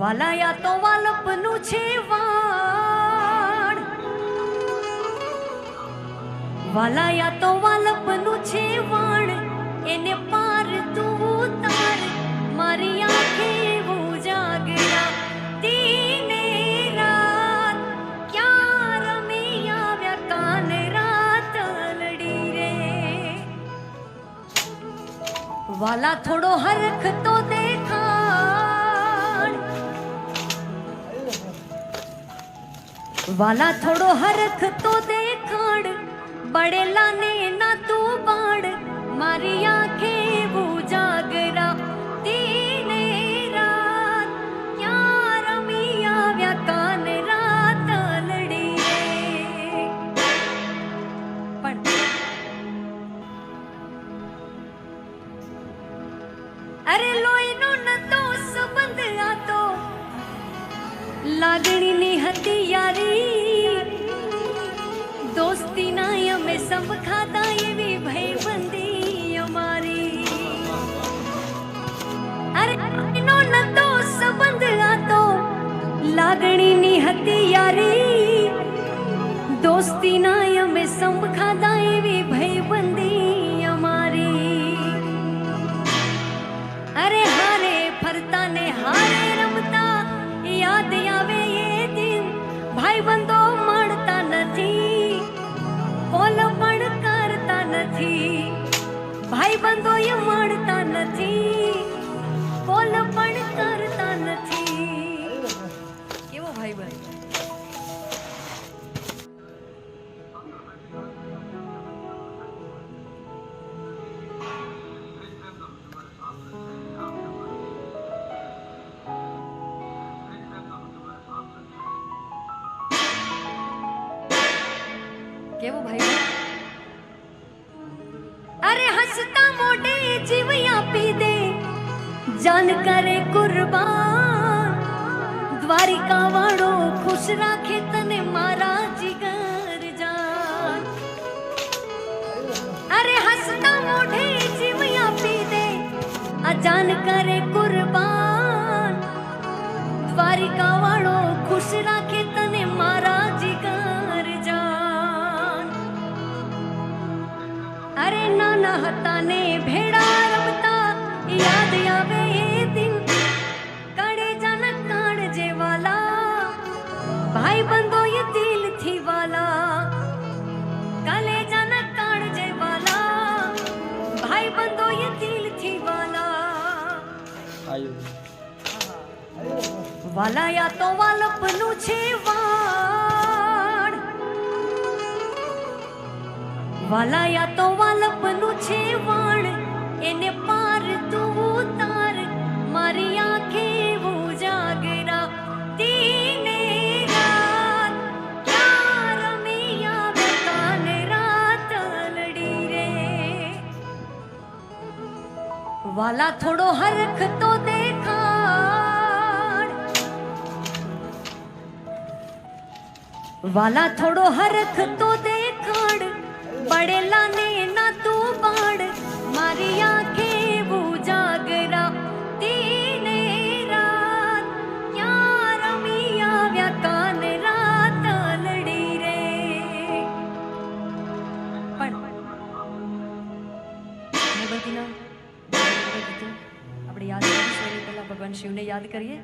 વાલાયા તો વાલપનું છે વાણ વાલાયા તો વાલપનું છે વાણ એને પાર તું ઉતાર. મારી આંખે ઉજાગરા દીને રાત. ક્યાં રમી આવ્યા કાન રાત રે? વાલા થોડો હરખ તો વાલા થોડો હરખ તો દેખાડ પડેલા ને ના તું બાડ મારી આંખે જાગરા, તીને રાત, ક્યાં રમી આવ્યા કાન રાત લડી પણ અરે લોહીનો નતો સંબંધ આતો. લાગણીની હતી અમે સંભ ખાતા એવી ભયબંધી અમારી. અરે, એનો નતો સંબંધ આ તો લાગણીની હતી યારી. દોસ્તીના કોલ પણ કરતા નથી ભાઈ બંધો એ મળતા નથી કોલ પણ કરતા નથી કેવો ભાઈ બંધ કેવો ભાઈ? હસતા મોઢે જીવ આપી દે જાન કરે કુરબાન દ્વારિકા વાળો ખુશ રાખે તને મારા જીગર જાન અરે હસતા મોઢે જીવ આપી દે આ જાન કરે કુરબાન દ્વારિકા વાળો ખુશ રાખે અરે નાના હતા ને ભેડા રમતા યાદ આવે એ દિન. કડે જાન કાળ જે વાલા ભાઈ બંધો એ દિલથી વાલા. કલે જાન કાળ જે વાલા ભાઈ બંધો એ દિલથી વાલા વાલાયા તો વાલપનું છે વાણ વાલાયા તો વાલપનું છે વાણ એને પાર તું ઉતાર, મારી આંખે ઉજાગરા. દીને રાત, ક્યાં રમી આવે કાન રાત લડી રે. વાલા થોડો હરખ તો દેખાડ. વાલા થોડો હરખ તો દેખાડ બડેલા ને ના તું બાડ મારી આંખે એવું જાગરા તીને રાત, ક્યાં રમી આવ્યા કાન રાત લડી રે. પણ આપણે યાદ કરીશું પહેલા ભગવાન શિવને યાદ કરીએ.